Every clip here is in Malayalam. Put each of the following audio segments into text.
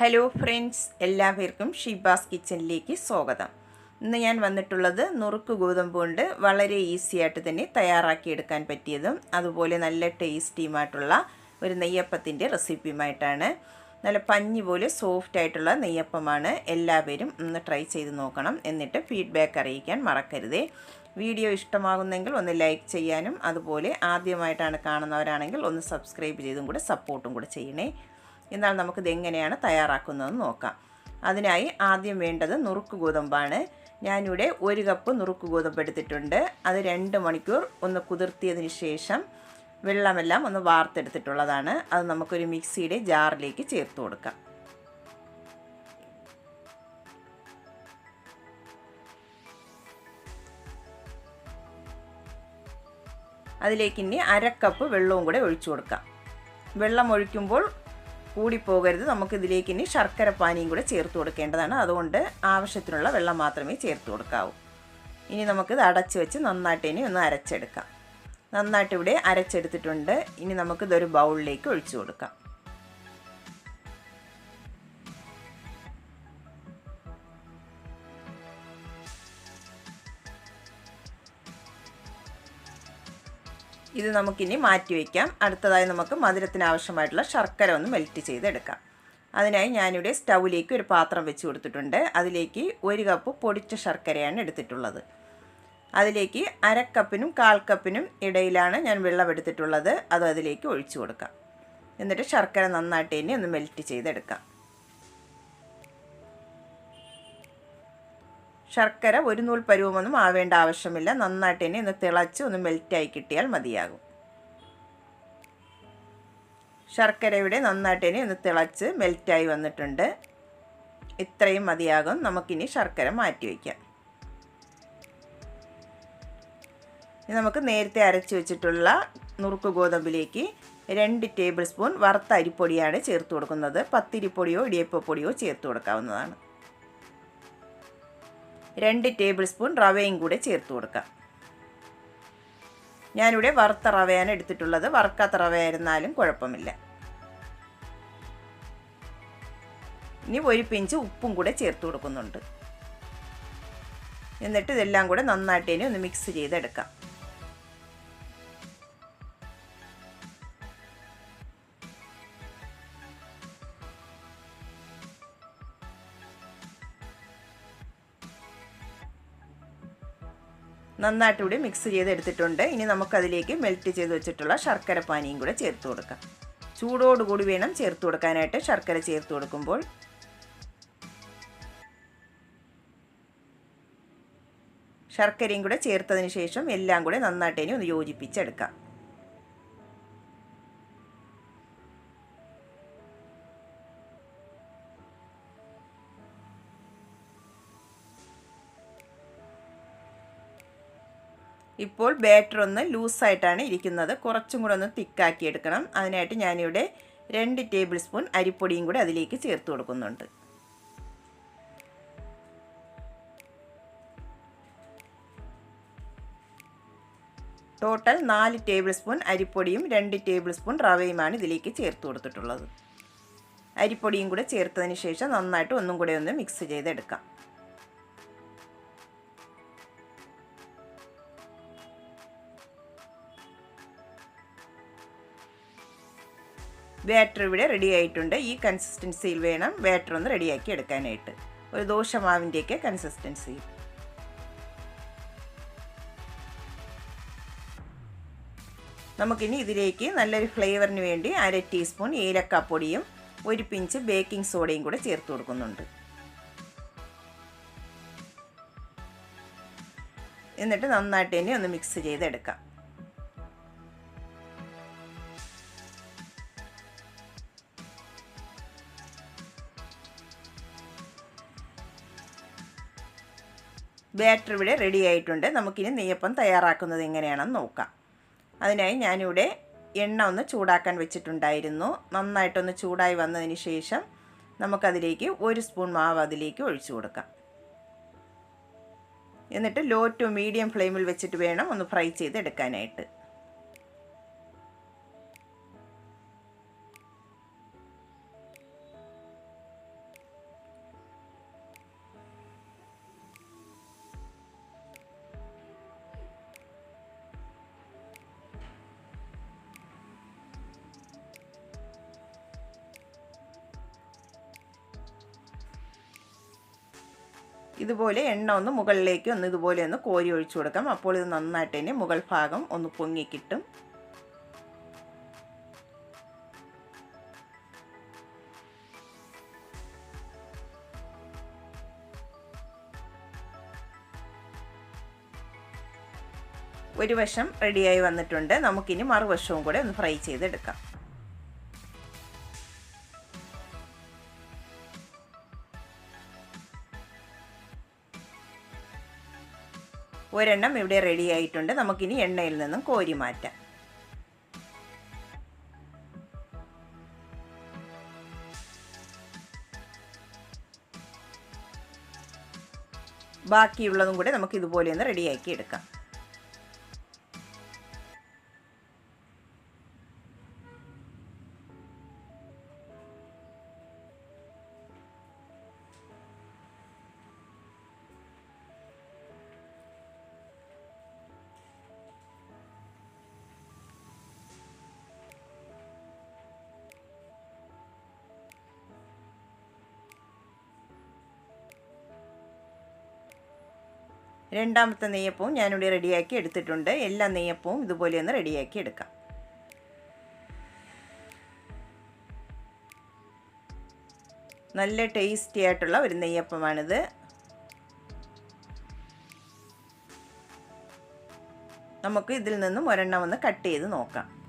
ഹലോ ഫ്രണ്ട്സ് എല്ലാവർക്കും ഷീബാസ് കിച്ചണിലേക്ക് സ്വാഗതം. ഇന്ന് ഞാൻ വന്നിട്ടുള്ളത് നുറുക്ക് ഗോതമ്പ് കൊണ്ട് വളരെ ഈസി ആയിട്ട് തന്നെ തയ്യാറാക്കിയെടുക്കാൻ പറ്റിയതും അതുപോലെ നല്ല ടേസ്റ്റിയുമായിട്ടുള്ള ഒരു നെയ്യപ്പത്തിന്റെ റെസിപ്പിയുമായിട്ടാണ്. നല്ല പഞ്ഞി പോലെ സോഫ്റ്റ് ആയിട്ടുള്ള നെയ്യപ്പമാണ് എല്ലാവരും ഒന്ന് ട്രൈ ചെയ്ത് നോക്കണം എന്നിട്ട് ഫീഡ്ബാക്ക് അറിയിക്കാൻ മറക്കരുതേ. വീഡിയോ ഇഷ്ടമാകുന്നെങ്കിൽ ഒന്ന് ലൈക്ക് ചെയ്യാനും അതുപോലെ ആദ്യമായിട്ടാണ് കാണുന്നവരാണെങ്കിൽ ഒന്ന് സബ്സ്ക്രൈബ് ചെയ്തും കൂടെ സപ്പോർട്ടും കൂടെ ചെയ്യണേ. എന്നാൽ നമുക്കിത് എങ്ങനെയാണ് തയ്യാറാക്കുന്നതെന്ന് നോക്കാം. അതിനായി ആദ്യം വേണ്ടത് നുറുക്ക് ഗോതമ്പാണ്. ഞാനിവിടെ ഒരു കപ്പ് നുറുക്ക് ഗോതമ്പ് എടുത്തിട്ടുണ്ട്. അത് രണ്ട് മണിക്കൂർ ഒന്ന് കുതിർത്തിയതിന് ശേഷം വെള്ളമെല്ലാം ഒന്ന് വാർത്തെടുത്തിട്ടുള്ളതാണ്. അത് നമുക്കൊരു മിക്സിയുടെ ജാറിലേക്ക് ചേർത്ത് കൊടുക്കാം. അതിലേക്ക് ഇനി അരക്കപ്പ് വെള്ളവും കൂടെ ഒഴിച്ചു കൊടുക്കാം. വെള്ളം ഒഴിക്കുമ്പോൾ കൂടിപ്പോകരുത്. നമുക്ക് ഇതിലേക്ക് ഇനി ശർക്കര പാനിയും കൂടെ ചേർത്ത് കൊടുക്കേണ്ടതാണ്. അതുകൊണ്ട് ആവശ്യത്തിനുള്ള വെള്ളം മാത്രമേ ചേർത്ത് കൊടുക്കാവൂ. ഇനി നമുക്കിത് അടച്ചു വെച്ച് നന്നായിട്ട് ഇനി ഒന്ന് അരച്ചെടുക്കാം. നന്നായിട്ട് ഇവിടെ അരച്ചെടുത്തിട്ടുണ്ട്. ഇനി നമുക്കിതൊരു ബൗളിലേക്ക് ഒഴിച്ചു കൊടുക്കാം. ഇത് നമുക്കിനി മാറ്റി വയ്ക്കാം അടുത്തതായി നമുക്ക് മധുരത്തിന് ആവശ്യമായിട്ടുള്ള ശർക്കര ഒന്ന് മെൽറ്റ് ചെയ്തെടുക്കാം. അതിനായി ഞാനിവിടെ സ്റ്റൗവിലേക്ക് ഒരു പാത്രം വെച്ച് കൊടുത്തിട്ടുണ്ട്. അതിലേക്ക് ഒരു കപ്പ് പൊടിച്ച ശർക്കരയാണ് എടുത്തിട്ടുള്ളത്. അതിലേക്ക് അരക്കപ്പിനും കാൽ കപ്പിനും ഇടയിലാണ് ഞാൻ വെള്ളം എടുത്തിട്ടുള്ളത്. അത് അതിലേക്ക് ഒഴിച്ചു കൊടുക്കാം. എന്നിട്ട് ശർക്കര നന്നായിട്ട് തന്നെ ഒന്ന് മെൽറ്റ് ചെയ്തെടുക്കാം. ശർക്കര ഒരു നൂൽ പരുവമൊന്നും ആവേണ്ട ആവശ്യമില്ല. നന്നായിട്ട് തന്നെ ഒന്ന് തിളച്ച് ഒന്ന് മെൽറ്റായി കിട്ടിയാൽ മതിയാകും. ശർക്കര ഇവിടെ നന്നായിട്ട് തന്നെ ഒന്ന് തിളച്ച് മെൽറ്റായി വന്നിട്ടുണ്ട്. ഇത്രയും മതിയാകും. നമുക്കിനി ശർക്കര മാറ്റി വയ്ക്കാം. നമുക്ക് നേരത്തെ അരച്ച് വെച്ചിട്ടുള്ള നുറുക്ക് ഗോതമ്പിലേക്ക് രണ്ട് ടേബിൾ സ്പൂൺ വറുത്ത അരിപ്പൊടിയാണ് ചേർത്ത് കൊടുക്കുന്നത്. പത്തിരിപ്പൊടിയോ ഇടിയപ്പപ്പൊടിയോ ചേർത്ത് കൊടുക്കാവുന്നതാണ്. രണ്ട് ടേബിൾ സ്പൂൺ റവയും കൂടെ ചേർത്ത് കൊടുക്കാം. ഞാനിവിടെ വറുത്ത റവയാണ് എടുത്തിട്ടുള്ളത്. വറുക്കാത്ത റവയായിരുന്നാലും കുഴപ്പമില്ല. ഇനി ഒരു പിഞ്ച് ഉപ്പും കൂടെ ചേർത്ത് കൊടുക്കുന്നുണ്ട്. എന്നിട്ട് ഇതെല്ലാം കൂടെ നന്നായിട്ട് ഇനി ഒന്ന് മിക്സ് ചെയ്തെടുക്കാം. നന്നായിട്ട് ഇവിടെ മിക്സ് ചെയ്തെടുത്തിട്ടുണ്ട്. ഇനി നമുക്കതിലേക്ക് മെൽറ്റ് ചെയ്ത് വെച്ചിട്ടുള്ള ശർക്കര പാനിയും കൂടെ ചേർത്ത് കൊടുക്കാം. ചൂടോടുകൂടി വേണം ചേർത്ത് കൊടുക്കാനായിട്ട് ശർക്കര ചേർത്ത് കൊടുക്കുമ്പോൾ. ശർക്കരയും കൂടെ ചേർത്തതിന് ശേഷം എല്ലാം കൂടെ നന്നായിട്ട് ഇനി ഒന്ന് യോജിപ്പിച്ചെടുക്കാം. ഇപ്പോൾ ബാറ്റർ ഒന്ന് ലൂസായിട്ടാണ് ഇരിക്കുന്നത്. കുറച്ചും കൂടെ ഒന്ന് തിക്കാക്കി എടുക്കണം. അതിനായിട്ട് ഞാനിവിടെ രണ്ട് ടേബിൾ സ്പൂൺ അരിപ്പൊടിയും കൂടെ അതിലേക്ക് ചേർത്ത് കൊടുക്കുന്നുണ്ട്. ടോട്ടൽ നാല് ടേബിൾ സ്പൂൺ അരിപ്പൊടിയും രണ്ട് ടേബിൾ സ്പൂൺ റവയുമാണ് ഇതിലേക്ക് ചേർത്ത് കൊടുത്തിട്ടുള്ളത്. അരിപ്പൊടിയും കൂടെ ചേർത്തതിന് ശേഷം നന്നായിട്ട് ഒന്നും കൂടെ ഒന്ന് മിക്സ് ചെയ്തെടുക്കാം. ബാറ്റർ ഇവിടെ റെഡി ആയിട്ടുണ്ട്. ഈ കൺസിസ്റ്റൻസിയിൽ വേണം ബാറ്റർ ഒന്ന് റെഡിയാക്കി എടുക്കാനായിട്ട്. ഒരു ദോശ മാവിന്റെയൊക്കെ കൺസിസ്റ്റൻസി നമുക്കിനി ഇതിലേക്ക് നല്ലൊരു ഫ്ലേവറിന് വേണ്ടി അര ടീസ്പൂൺ ഏലക്കാപ്പൊടിയും ഒരു പിഞ്ച് ബേക്കിംഗ് സോഡയും കൂടെ ചേർത്ത് കൊടുക്കുന്നുണ്ട്. എന്നിട്ട് നന്നായിട്ട് തന്നെ ഒന്ന് മിക്സ് ചെയ്തെടുക്കാം. ബാറ്റർ ഇവിടെ റെഡി ആയിട്ടുണ്ട്. നമുക്കിനി നെയ്യപ്പം തയ്യാറാക്കുന്നത് എങ്ങനെയാണെന്ന് നോക്കാം. അതിനായി ഞാനിവിടെ എണ്ണ ഒന്ന് ചൂടാക്കാൻ വെച്ചിട്ടുണ്ടായിരുന്നു. നന്നായിട്ടൊന്ന് ചൂടായി വന്നതിന് ശേഷം നമുക്കതിലേക്ക് ഒരു സ്പൂൺ മാവ് അതിലേക്ക് ഒഴിച്ചു കൊടുക്കാം. എന്നിട്ട് ലോ ടു മീഡിയം ഫ്ലെയിമിൽ വെച്ചിട്ട് വേണം ഒന്ന് ഫ്രൈ ചെയ്തെടുക്കാനായിട്ട്. ഇതുപോലെ എണ്ണ ഒന്ന് മുകളിലേക്ക് ഒന്ന് ഇതുപോലെ ഒന്ന് കോരി ഒഴിച്ചു കൊടുക്കാം. അപ്പോൾ ഇത് നന്നായിട്ട് തന്നെ മുകൾ ഭാഗം ഒന്ന് പൊങ്ങി കിട്ടും ഒരു വശം റെഡിയായി വന്നിട്ടുണ്ട്. നമുക്കിനി മറുവശവും കൂടെ ഒന്ന് ഫ്രൈ ചെയ്തെടുക്കാം. ഒരെണ്ണം ഇവിടെ റെഡി ആയിട്ടുണ്ട്. നമുക്കിനി എണ്ണയിൽ നിന്നും കോരി മാറ്റാം. ബാക്കിയുള്ളതും കൂടെ നമുക്ക് ഇതുപോലെ ഒന്ന് റെഡിയാക്കി എടുക്കാം. രണ്ടാമത്തെ നെയ്യപ്പവും ഞാനിവിടെ റെഡിയാക്കി എടുത്തിട്ടുണ്ട്. എല്ലാ നെയ്യപ്പവും ഇതുപോലെ ഒന്ന് റെഡിയാക്കി എടുക്കാം. നല്ല ടേസ്റ്റി ആയിട്ടുള്ള ഒരു നെയ്യപ്പമാണിത്. നമുക്ക് ഇതിൽ നിന്നും ഒരെണ്ണം ഒന്ന് കട്ട് ചെയ്ത് നോക്കാം.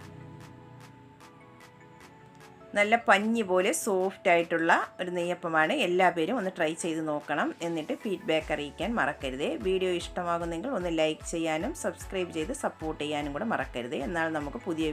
നല്ല പഞ്ഞി പോലെ സോഫ്റ്റ് ആയിട്ടുള്ള ഒരു നെയ്യപ്പമാണ്. എല്ലാ പേരും ഒന്ന് ട്രൈ ചെയ്ത് നോക്കണം. എന്നിട്ട് ഫീഡ്ബാക്ക് അറിയിക്കാൻ മറക്കരുത്. വീഡിയോ ഇഷ്ടമാകുന്നെങ്കിൽ ഒന്ന് ലൈക്ക് ചെയ്യാനും സബ്സ്ക്രൈബ് ചെയ്ത് സപ്പോർട്ട് ചെയ്യാനും കൂടെ മറക്കരുത്. എന്നാൽ നമുക്ക് പുതിയ